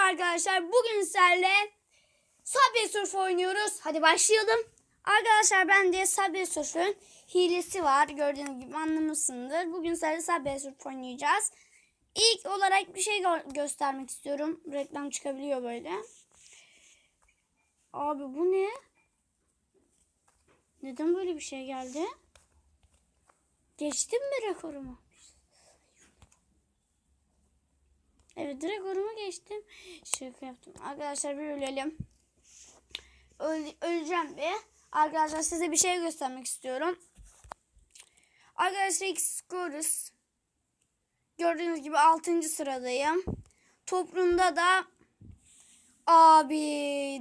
arkadaşlar. Bugün sizlerle Subway Surf oynuyoruz. Hadi başlayalım. Arkadaşlar bende Subway Surf'ün hilesi var. Gördüğünüz gibi anlamışsındır. Bugün sizlerle Subway Surf oynayacağız. İlk olarak bir şey gö- göstermek istiyorum. Reklam çıkabiliyor böyle. Abi bu ne? Neden böyle bir şey geldi? Geçtim mi rekorumu? Evet rekorumu geçtim. Şaka yaptım. Arkadaşlar bir ölelim. Öl- öleceğim bir. Arkadaşlar size bir şey göstermek istiyorum. Arkadaşlar X skoruz. Gördüğünüz gibi 6. sıradayım. Toplumda da abi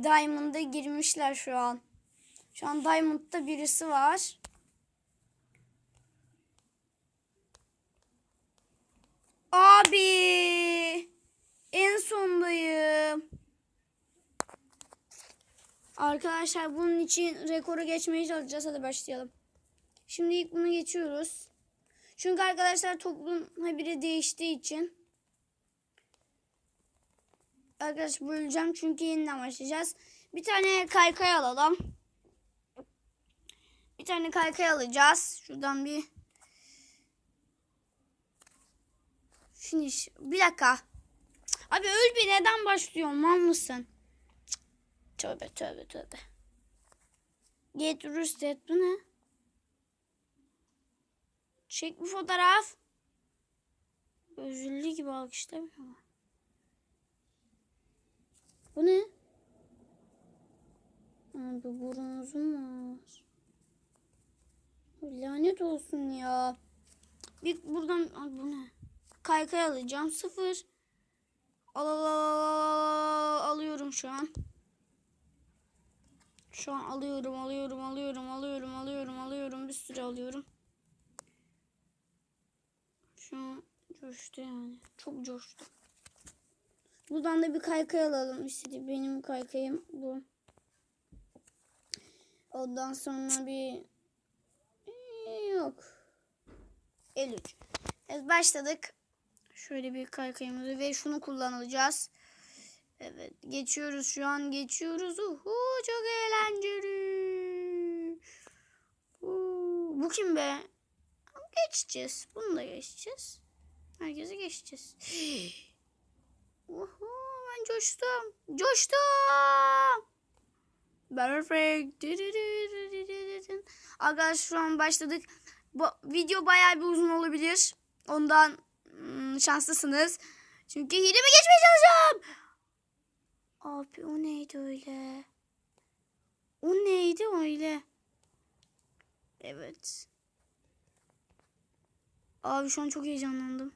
Diamond'a girmişler şu an. Şu an Diamond'da birisi var. Abi en sondayım. Arkadaşlar bunun için rekoru geçmeye çalışacağız. Hadi başlayalım. Şimdi ilk bunu geçiyoruz. Çünkü arkadaşlar toplum haberi değiştiği için Arkadaşlar böleceğim çünkü yeniden başlayacağız. Bir tane kaykay alalım. Bir tane kaykay alacağız. Şuradan bir Finish. Bir dakika. Abi öl bir neden başlıyorsun? Mal mısın? Tövbe tövbe tövbe. Get roasted. Bu ne? Çek bir fotoğraf. Özürlü gibi alkışlamıyor mu? Bu ne? Abi burnunuzum var. Lanet olsun ya. Bir buradan Ay, bu ne? Kaykay alacağım. Sıfır. Al, al, al, al, alıyorum şu an. Şu an alıyorum, alıyorum, alıyorum, alıyorum, alıyorum, alıyorum. Bir sürü alıyorum. Şu an coştu yani. Çok coştu. Buradan da bir kaykay alalım. İşte benim kaykayım bu. Ondan sonra bir yok. 53. Evet başladık. Şöyle bir kaykayımızı ve şunu kullanacağız. Evet geçiyoruz şu an geçiyoruz. Uhu, çok eğlenceli. Uhu, bu kim be? Geçeceğiz. Bunu da geçeceğiz. Herkese geçeceğiz. Uhu, ben coştum. Coştum. Perfect. Arkadaşlar şu an başladık. Bu video bayağı bir uzun olabilir. Ondan hmm, şanslısınız. Çünkü hilemi geçmeye çalışacağım. Abi o neydi öyle? O neydi öyle? Evet. Abi şu an çok heyecanlandım.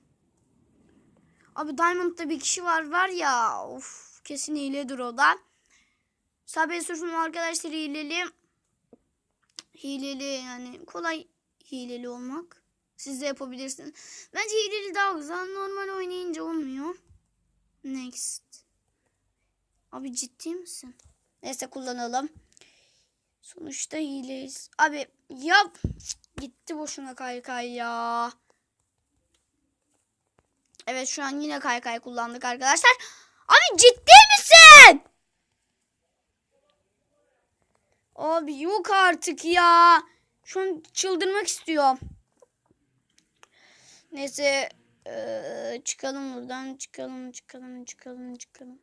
Abi Diamond'da bir kişi var var ya. Of kesin hiledir o da. Sabah Surf'un arkadaşları hileli. Hileli yani kolay hileli olmak. Siz de yapabilirsiniz. Bence hileli daha güzel. Normal oynayınca olmuyor. Next. Abi ciddi misin? Neyse kullanalım. Sonuçta hileyiz. Abi yap. Gitti boşuna kaykay ya. Evet şu an yine kaykay kullandık arkadaşlar. Abi ciddi misin? Abi yok artık ya. Şu an çıldırmak istiyorum. Neyse eee, çıkalım buradan. Çıkalım çıkalım çıkalım çıkalım.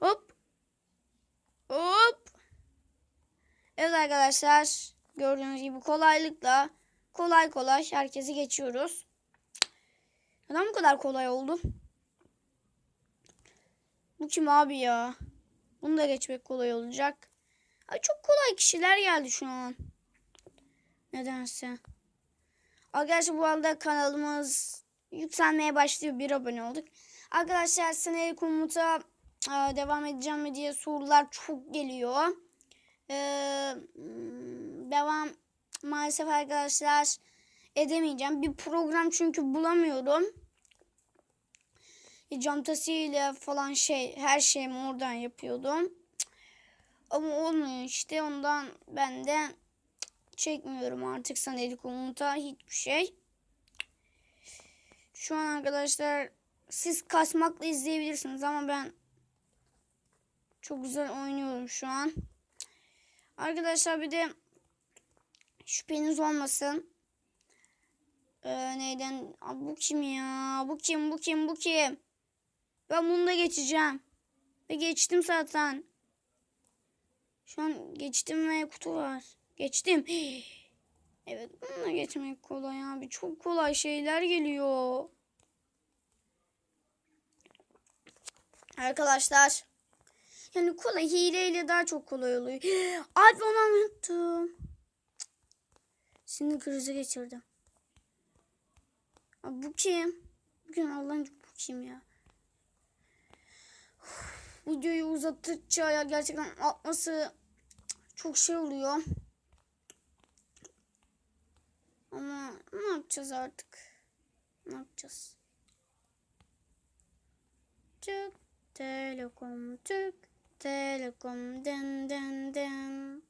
Hop. Hop. Evet arkadaşlar. Gördüğünüz gibi kolaylıkla kolay kolay herkesi geçiyoruz. Neden bu kadar kolay oldu? Bu kim abi ya? Bunu da geçmek kolay olacak. Ay çok kolay kişiler geldi şu an. Nedense. Arkadaşlar bu arada kanalımız yükselmeye başlıyor. Bir abone olduk. Arkadaşlar seneye komuta devam edeceğim mi diye sorular çok geliyor. Ee, devam maalesef arkadaşlar edemeyeceğim. Bir program çünkü bulamıyorum. E, Camtasiyle falan şey her şeyimi oradan yapıyordum. Ama olmuyor işte ondan ben de çekmiyorum artık sana komuta hiçbir şey. Şu an arkadaşlar siz kasmakla izleyebilirsiniz ama ben çok güzel oynuyorum şu an. Arkadaşlar bir de şüpheniz olmasın. Ee, neyden? Aa, bu kim ya? Bu kim? Bu kim? Bu kim? Ben bunu da geçeceğim. Ve geçtim zaten. Şu an geçtim ve kutu var. Geçtim. Evet bununla geçmek kolay abi. Çok kolay şeyler geliyor. Arkadaşlar. Yani kolay hileyle daha çok kolay oluyor. Abi onu unuttum. Sinir krizi geçirdim. Abi bu kim? Bugün Allah'ın bu kim ya? Videoyu uzattıkça ya gerçekten atması çok şey oluyor. Ama ne yapacağız artık? Ne yapacağız? Türk Telekom, Türk Telekom, den den den.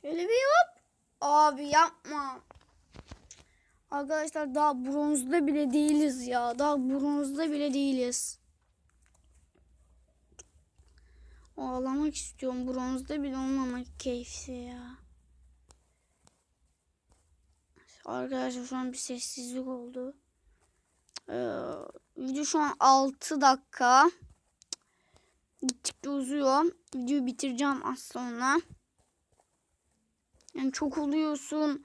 Şöyle bir hop. Abi yapma. Arkadaşlar daha bronzda bile değiliz ya. Daha bronzda bile değiliz. Ağlamak istiyorum. Bronzda bile olmamak keyifli ya. Arkadaşlar şu an bir sessizlik oldu. Ee, video şu an 6 dakika. Gittikçe uzuyor. Videoyu bitireceğim az sonra. Yani çok oluyorsun.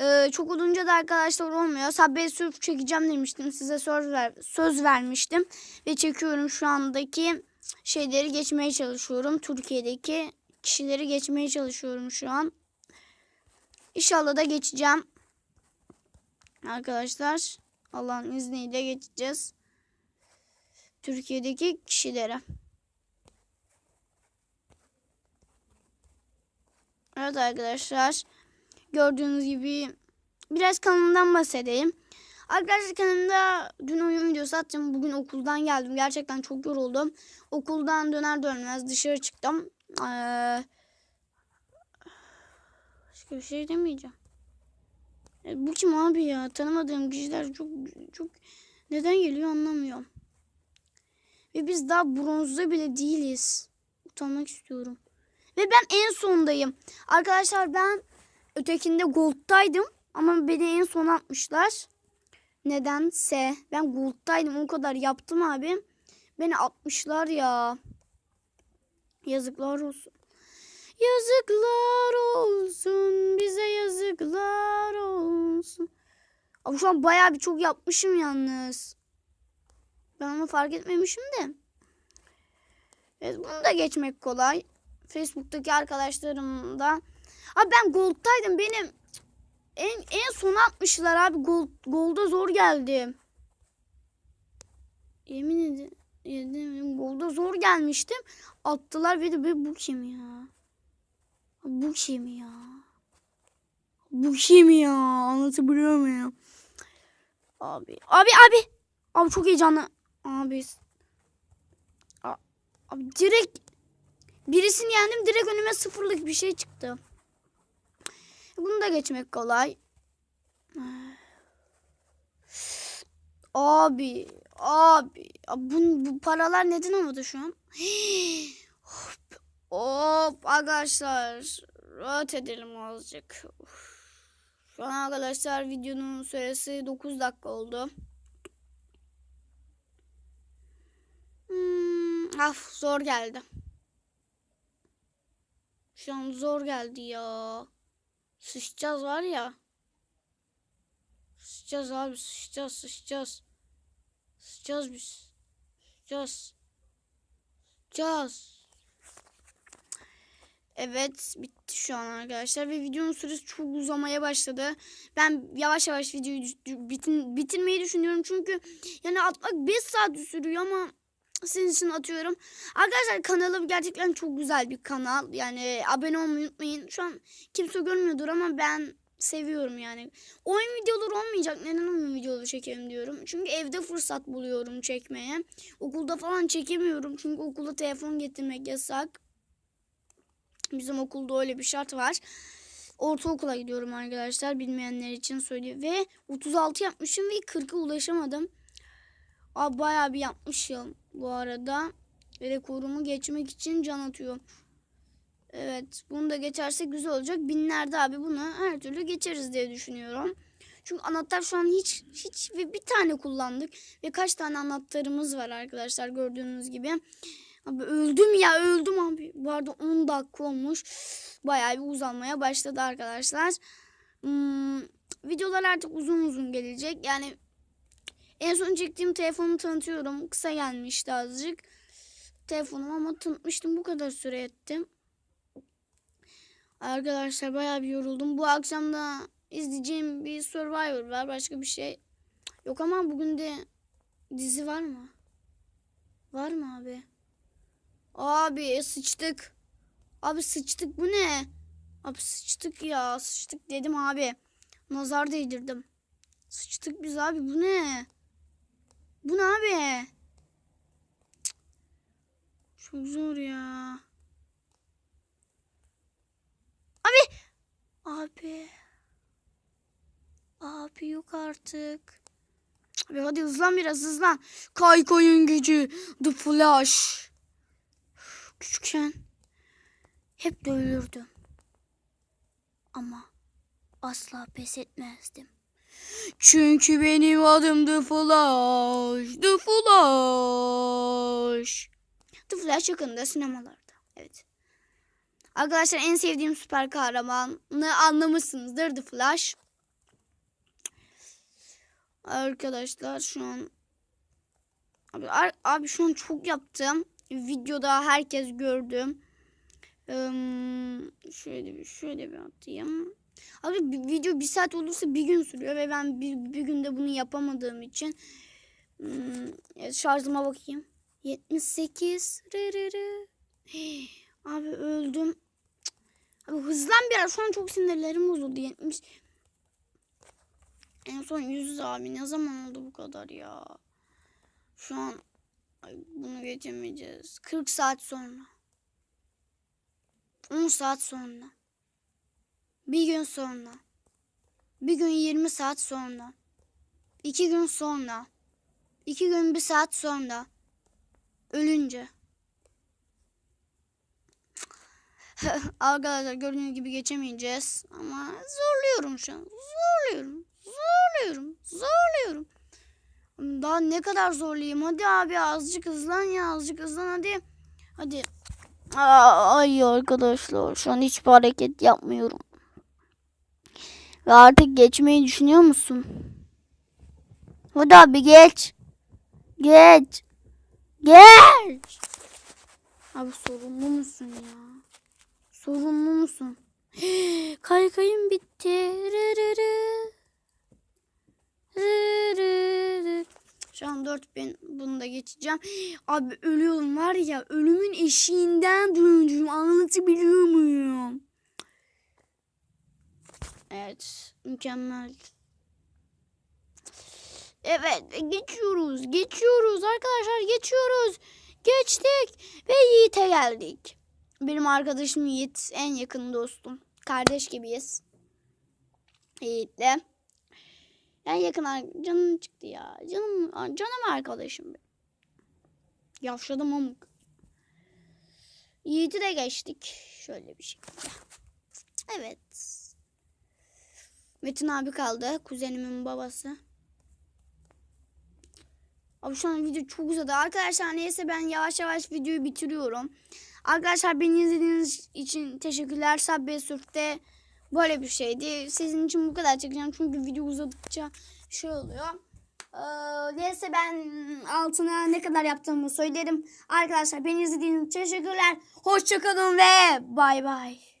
Ee, çok olunca da arkadaşlar olmuyor. Sabbe sürf çekeceğim demiştim. Size söz, ver, söz vermiştim. Ve çekiyorum şu andaki şeyleri geçmeye çalışıyorum. Türkiye'deki kişileri geçmeye çalışıyorum şu an. İnşallah da geçeceğim. Arkadaşlar Allah'ın izniyle geçeceğiz. Türkiye'deki kişilere. Evet arkadaşlar. Gördüğünüz gibi biraz kanalımdan bahsedeyim. Arkadaşlar kanalımda dün oyun videosu attım. Bugün okuldan geldim. Gerçekten çok yoruldum. Okuldan döner dönmez dışarı çıktım. Ee, başka bir şey demeyeceğim. E, bu kim abi ya? Tanımadığım kişiler çok çok neden geliyor anlamıyorum. Ve biz daha bronzda bile değiliz. Utanmak istiyorum. Ve ben en sondayım. Arkadaşlar ben ötekinde gold'taydım. Ama beni en son atmışlar. Nedense. Ben gold'taydım. O kadar yaptım abi. Beni atmışlar ya. Yazıklar olsun. Yazıklar olsun. Bize yazıklar olsun. Abi şu an bayağı bir çok yapmışım yalnız. Ben onu fark etmemişim de. Evet bunu da geçmek kolay. Facebook'taki arkadaşlarım da. Abi ben Gold'taydım. Benim en en sona atmışlar abi. Gold, Gold'a zor geldim. Yemin ederim Gold'a zor gelmiştim. Attılar ve de bu kim ya? Bu kim ya? Bu kim ya? Anlatabiliyor muyum? Abi, abi, abi. Abi çok heyecanlı. Abi. Abi direkt birisini yendim. Direkt önüme sıfırlık bir şey çıktı. Bunu da geçmek kolay. Abi, abi, bu, bu paralar neden olmadı şu an? Hop, hop arkadaşlar, rahat edelim azıcık. Şu an arkadaşlar videonun süresi 9 dakika oldu. Hmm, af zor geldi. Şu an zor geldi ya. Sıçacağız var ya. Sıçacağız abi sıçacağız sıçacağız. Sıçacağız biz. Sıçacağız. Sıçacağız. Evet bitti şu an arkadaşlar ve videonun süresi çok uzamaya başladı. Ben yavaş yavaş videoyu bitin, bitirmeyi düşünüyorum çünkü yani atmak 5 saat sürüyor ama sizin için atıyorum. Arkadaşlar kanalım gerçekten çok güzel bir kanal. Yani abone olmayı unutmayın. Şu an kimse görmüyordur ama ben seviyorum yani. Oyun videoları olmayacak. Neden oyun videoları çekelim diyorum. Çünkü evde fırsat buluyorum çekmeye. Okulda falan çekemiyorum. Çünkü okulda telefon getirmek yasak. Bizim okulda öyle bir şart var. ortaokula gidiyorum arkadaşlar. Bilmeyenler için söyleyeyim. Ve 36 yapmışım ve 40'a ulaşamadım. Abi bayağı bir yapmışım bu arada. Ve rekorumu geçmek için can atıyorum. Evet bunu da geçersek güzel olacak. Binlerde abi bunu her türlü geçeriz diye düşünüyorum. Çünkü anahtar şu an hiç hiç ve bir tane kullandık. Ve kaç tane anahtarımız var arkadaşlar gördüğünüz gibi. Abi öldüm ya öldüm abi. Bu arada 10 dakika olmuş. Bayağı bir uzanmaya başladı arkadaşlar. Hmm, videolar artık uzun uzun gelecek. Yani en son çektiğim telefonu tanıtıyorum. Kısa gelmişti azıcık. Telefonum ama tanıtmıştım. Bu kadar süre ettim. Arkadaşlar bayağı bir yoruldum. Bu akşam da izleyeceğim bir Survivor var. Başka bir şey yok ama bugün de dizi var mı? Var mı abi? Abi sıçtık. Abi sıçtık bu ne? Abi sıçtık ya sıçtık dedim abi. Nazar değdirdim. Sıçtık biz abi bu ne? Bu ne abi? Çok zor ya. Abi. Abi. Abi yok artık. Abi hadi hızlan biraz hızlan. Kaykayın gücü. The Flash. Küçükken hep dövülürdüm. Ama asla pes etmezdim. Çünkü benim adım The Flash. The Flash. The Flash yakında sinemalarda. Evet. Arkadaşlar en sevdiğim süper kahramanı anlamışsınızdır The Flash. Arkadaşlar şu an abi, abi şu an çok yaptım. Videoda herkes gördüm. Ee, şöyle bir şöyle bir atayım. Abi video bir saat olursa bir gün sürüyor ve ben bir, bir günde bunu yapamadığım için hmm, şarjıma bakayım. 78 rırırı. Hey, Abi öldüm. Abi hızlan biraz. Şu an çok sinirlerim bozuldu. 70. En son 100 abi. Ne zaman oldu bu kadar ya? Şu an ay, bunu geçemeyeceğiz. 40 saat sonra. 10 saat sonra. Bir gün sonra. Bir gün 20 saat sonra. İki gün sonra. İki gün bir saat sonra. Ölünce. Arkadaşlar gördüğünüz gibi geçemeyeceğiz. Ama zorluyorum şu an. Zorluyorum. Zorluyorum. Zorluyorum. Daha ne kadar zorlayayım? Hadi abi azıcık hızlan ya. Azıcık hızlan hadi. Hadi. Aa, Ay arkadaşlar şu an hiçbir hareket yapmıyorum. Ve artık geçmeyi düşünüyor musun? Hadi abi geç. Geç. Geç. Abi sorumlu musun ya? Sorumlu musun? Kaykayım bitti. Rırırı. Şu an 4000 bunu da geçeceğim. Abi ölüyorum var ya ölümün eşiğinden döndüm anlatabiliyor muyum? Evet mükemmel. Evet geçiyoruz geçiyoruz arkadaşlar geçiyoruz. Geçtik ve Yiğit'e geldik. Benim arkadaşım Yiğit en yakın dostum. Kardeş gibiyiz. Yiğit'le. En yakın canım çıktı ya. Canım canım arkadaşım. Yavşadım amık. Yiğit'i de geçtik. Şöyle bir şekilde. Evet. Metin abi kaldı. Kuzenimin babası. Abi şu an video çok uzadı. Arkadaşlar neyse ben yavaş yavaş videoyu bitiriyorum. Arkadaşlar beni izlediğiniz için teşekkürler. Subway Surf'te böyle bir şeydi. Sizin için bu kadar çekeceğim. Çünkü video uzadıkça şey oluyor. Ee, neyse ben altına ne kadar yaptığımı söylerim. Arkadaşlar beni izlediğiniz için teşekkürler. Hoşçakalın ve bay bay.